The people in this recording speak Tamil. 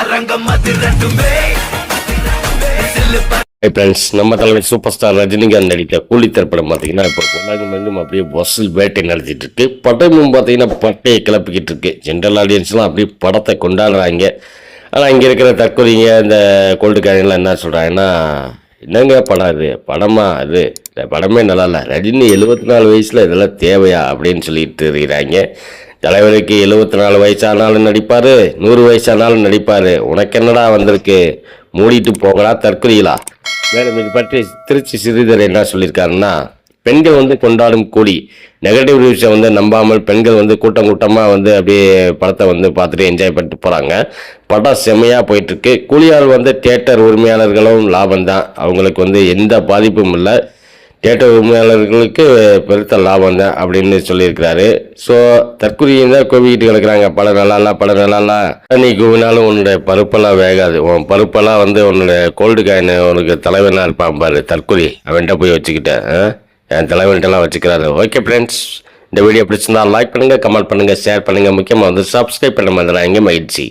அரங்கம் அது ரெண்டுமே. ஹை ஃப்ரெண்ட்ஸ் நம்ம தலைமை சூப்பர் ஸ்டார் ரஜினிகாந்த் நடித்த கூலி திரைப்படம் பார்த்தீங்கன்னா இப்போ உலகம் எங்கும் அப்படியே வசூல் வேட்டை நடத்திட்டு இருக்கு. படமும் பார்த்தீங்கன்னா பட்டையை கிளப்பிக்கிட்டு இருக்கு. ஜென்ரல் ஆடியன்ஸ்லாம் அப்படியே படத்தை கொண்டாடுறாங்க. ஆனால் இங்கே இருக்கிற தற்கொலைங்க இந்த கோல்டுக்காரங்களாம் என்ன சொல்கிறாங்கன்னா என்னங்க படம் இது? படமா அது படமே நல்லா இல்லை. ரஜினி எழுபத்தி நாலு வயசில் இதெல்லாம் தேவையா அப்படின்னு சொல்லிட்டு இருக்கிறாங்க. தலைவருக்கு எழுபத்தி நாலு வயசானாலும் நடிப்பார் நூறு வயசானாலும் நடிப்பார். உனக்கு என்னடா வந்திருக்கு? மூடிட்டு போகலா தற்கொலைகளா மேலும் இது பற்றி திருச்சி சிறிதர் என்ன சொல்லியிருக்காருன்னா பெண்கள் வந்து கொண்டாடும் கூலி. நெகட்டிவ் நியூஸை வந்து நம்பாமல் பெண்கள் வந்து கூட்டம் கூட்டமாக வந்து அப்படியே படத்தை வந்து பார்த்துட்டு என்ஜாய் பண்ணிட்டு போகிறாங்க படம் செம்மையாக போயிட்டுருக்கு. கூலியால் வந்து தியேட்டர் உரிமையாளர்களும் லாபம் தான் அவங்களுக்கு வந்து எந்த பாதிப்பும் இல்லை. தியேட்டர் உரிமையாளர்களுக்கு பெருத்த லாபம் தான் அப்படின்னு சொல்லியிருக்கிறாரு. ஸோ தற்கொலையும் தான் கோவிக்கிட்டு கிடக்குறாங்க. படம் நல்லா இல்ல படம் நல்லா இல்ல நீ கூவினாலும் உன்னுடைய பருப்பெல்லாம் வேகாது. உன் பருப்பெல்லாம் வந்து உன்னுடைய கோல்டு காயின் உனக்கு தலைவனாக இருப்பான் பாரு தற்கொலை அவன்கிட்ட போய் வச்சுக்கிட்டேன் என் தலைவன்கிட்டலாம் வச்சுக்கிறாரு ஓகே ஃப்ரெண்ட்ஸ் இந்த வீடியோ பிடிச்சிருந்தா லைக் பண்ணுங்கள் கமெண்ட் பண்ணுங்கள் ஷேர் பண்ணுங்கள் முக்கியமாக வந்து சப்ஸ்கிரைப் பண்ண மாதிரி மகிழ்ச்சி